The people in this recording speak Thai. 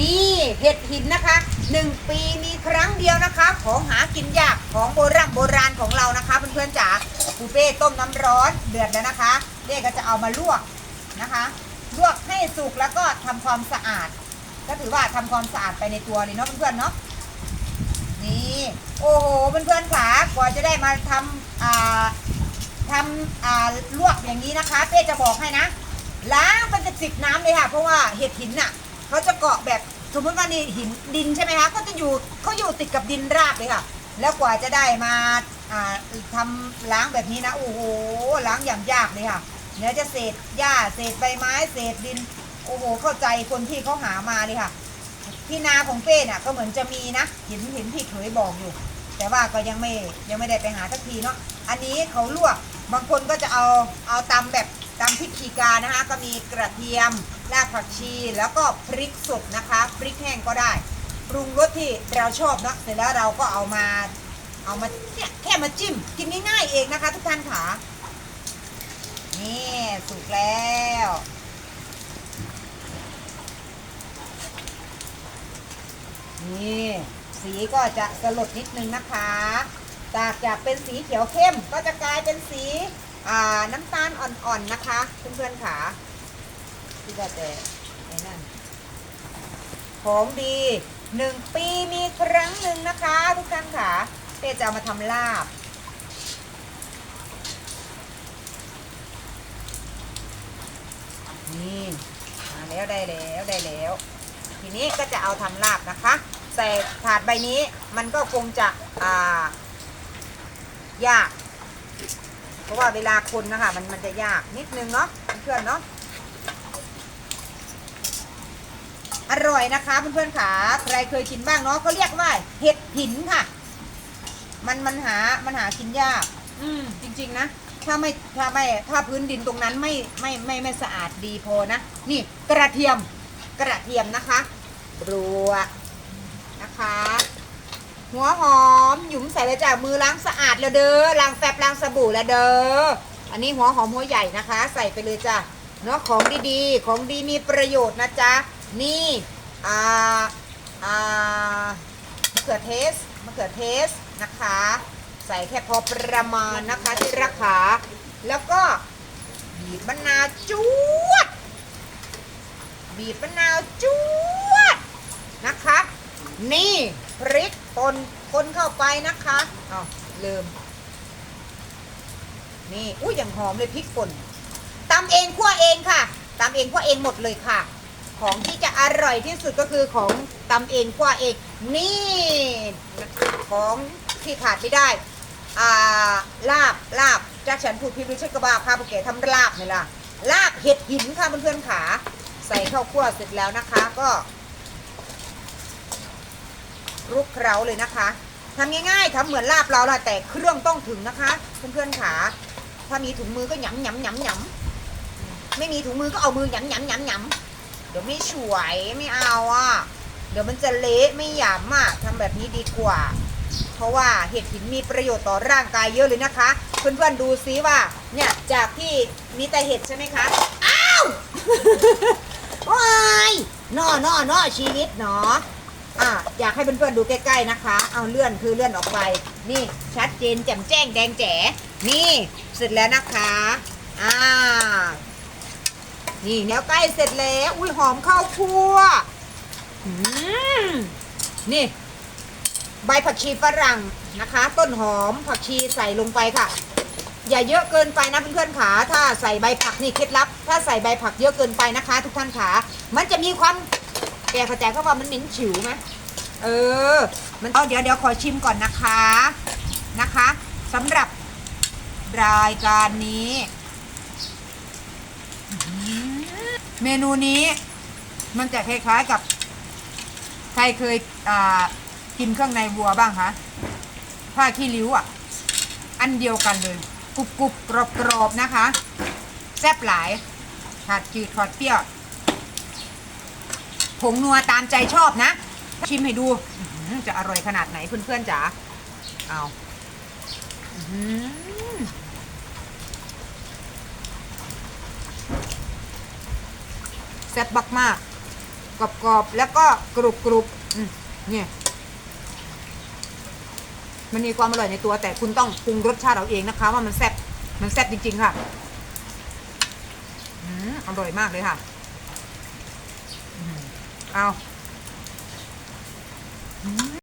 นี่เห็ดหินนะคะหนึ่งปีมีครั้งเดียวนะคะ ของหากินยากของโบราณโบราณของเรานะคะเพื่อนๆจ๋าปูเป้ต้มน้ำร้อนเดือดแล้วนะคะเด็กก็จะเอามาลวกนะคะ ลวกให้สุกแล้วก็ทำความสะอาด ก็ถือว่าทำความสะอาดไปในตัวเลยเนาะเพื่อนๆเนาะนี่โอ้โหเพื่อนๆขากว่าจะได้มาทำอ่าทำอ่าลวกอย่างนี้นะคะ เป้จะบอกให้นะล้างเป็นสิบน้ำเลยค่ะ เพราะว่าเห็ดหินน่ะ เขาจะเกาะแบบสมมติว่านี่หินดินใช่ไหมคะก็จะอยู่เขาอยู่ติดกับดินราบเลยค่ะ แล้วกว่าจะได้มาอ่าทำล้างแบบนี้นะโอ้โหล้างอย่างยากเลยค่ะเนื้อจะเศษหญ้าเศษใบไม้เศษดิน โอ้โห เข้าใจคนที่เขาหามาเลยค่ะ ที่นาของเป้น่ะก็เหมือนจะมีนะเห็นเห็นพี่เขยบอกอยู่ แต่ว่าก็ยังไม่ยังไม่ได้ไปหาสักทีเนาะอันนี้เขาลวกบางคนก็จะเอาเอาตำแบบตำพริกขีกานะคะก็มีกระเทียม รากผักชีแล้วก็พริกสดนะคะพริกแห้งก็ได้ปรุงรสที่เราชอบเนาะเสร็จแล้วเราก็เอามาเอามาเนี่ยแค่มาจิ้ม กินง่ายๆเองนะคะ ทุกท่านค่ะนี่สุกแล้วนี่สีก็จะสลดนิดนึงนะคะจากจากเป็นสีเขียวเข้มก็จะกลายเป็นสีน้ำตาลอ่อนๆนะคะเพื่อนๆค่ะ ที่ก็จะไอ้นั่นของดีหนึ่งปีมีครั้งหนึ่งนะคะ ทุกท่านค่ะเต้จะเอามาทำลาบ นี่มาแล้วได้แล้วได้แล้ว ทีนี้ก็จะเอาทำลาบนะคะ ใส่ถาดใบนี้มันก็คงจะอ่ายาก เพราะว่าเวลาคนนะคะมันมันจะยากนิดนึงเนาะเพื่อนเนาะ อร่อยนะคะเพื่อนๆขาใครเคยกินบ้างเนาะเขาเรียกว่าเห็ดหินค่ะ มันมันหามันหากินยาก อืมจริง ๆ นะถ้าไม่ถ้าไม่ถ้าพื้นดินตรงนั้นไม่ไม่ไม่ไม่สะอาดดีพอนะนี่กระเทียมกระเทียมนะคะรัวนะคะ หัวหอมหยุมใส่เลยจ้ะมือล้างสะอาดแล้วเด้อล้างแฟบล้างสบู่แล้วเด้ออันนี้หัวหอมหัวใหญ่นะคะ ใส่ไปเลยจ้ะเนาะของดีๆ ของดีมีประโยชน์นะจ๊ะ นี่อ่าอ่ามะเขือเทศมะเขือเทศนะคะ ใส่แค่พอประมาณนะคะที่ราคาแล้วก็บีบมะนาวจุวด บีบมะนาวจุวดนะคะ นี่พริกป่นคนเข้าไปนะคะอ้าวลืมนี่อุ้ยอย่างหอมเลยพริกป่นตำเองคั่วเองค่ะตำเองคั่วเองหมดเลยค่ะ ของที่จะอร่อยที่สุดก็คือของตำเองคั่วเอง นี่ของที่ขาดไม่ได้อ่าลาบลาบจากฉันพูดพิมพ์รู้ชักกระบาค่ะพวกแกทำลาบนี่ล่ะลาบเห็ดหินค่ะเพื่อนๆขาใส่ข้าวคั่วเสร็จแล้วนะคะก็คลุกเคล้าเลยนะคะทำง่ายๆทำเหมือนลาบเราละแต่เครื่องต้องถึงนะคะเพื่อนๆขาถ้ามีถุงมือก็หยำหยำหยำหยำไม่มีถุงมือก็เอามือหยำหยำหยำหยำ เดี๋ยวไม่สวยไม่เอาอะ เดี๋ยวมันจะเละไม่หยำอะทำแบบนี้ดีกว่า เพราะว่าเห็ดหินมีประโยชน์ต่อร่างกายเยอะเลยนะคะ เพื่อนๆดูซิว่า เนี่ยจากที่มีแต่เห็ดใช่ไหมคะ อ้าวว้ายนอนอนอชีวิตเนาะอะอยากให้เพื่อนๆดูใกล้ๆนะคะ เอาเลื่อนคือเลื่อนออกไป นี่ชัดเจนแจ่มแจ้งแดงแจ๋ นี่เสร็จแล้วนะคะ อ่า นี่แนวใกล้เสร็จแล้ว อุ้ยหอมข้าวคั่วอืมนี่ ใบผักชีฝรั่งนะคะ ต้นหอมผักชีใส่ลงไปค่ะ อย่าเยอะเกินไปนะเพื่อนๆขาถ้าใส่ใบผักนี่เคล็ดลับ ถ้าใส่ใบผักเยอะเกินไปนะคะ ทุกท่านขามันจะมีความแกเข้าใจเขาว่ามันเหม็นฉิวไหมเออ มันเอาเดี๋ยวเดี๋ยวขอชิมก่อนนะคะนะคะสำหรับรายการนี้อื้อหือ เมนูนี้มันจะคล้ายๆกับ ใครเคยกินเครื่องในวัวบ้างคะผ้าขี้ริ้วอะ อันเดียวกันเลยกรุบกรุบกรอบกรอบๆนะคะ แซ่บหลายขาดจืดขาดเปรี้ยวผงนัวตามใจชอบนะ ชิมให้ดูจะอร่อยขนาดไหนเพื่อนๆจ๋าเอาอื้อหือแซ่บมากๆกรอบๆแล้วก็กรุบกรุบเนี่ยมันมีความอร่อยในตัวแต่คุณต้องปรุงรสชาติเอาเองนะคะ ว่ามันแซ่บมันแซ่บจริง ๆ ค่ะอืมอร่อยมากเลยค่ะอเอา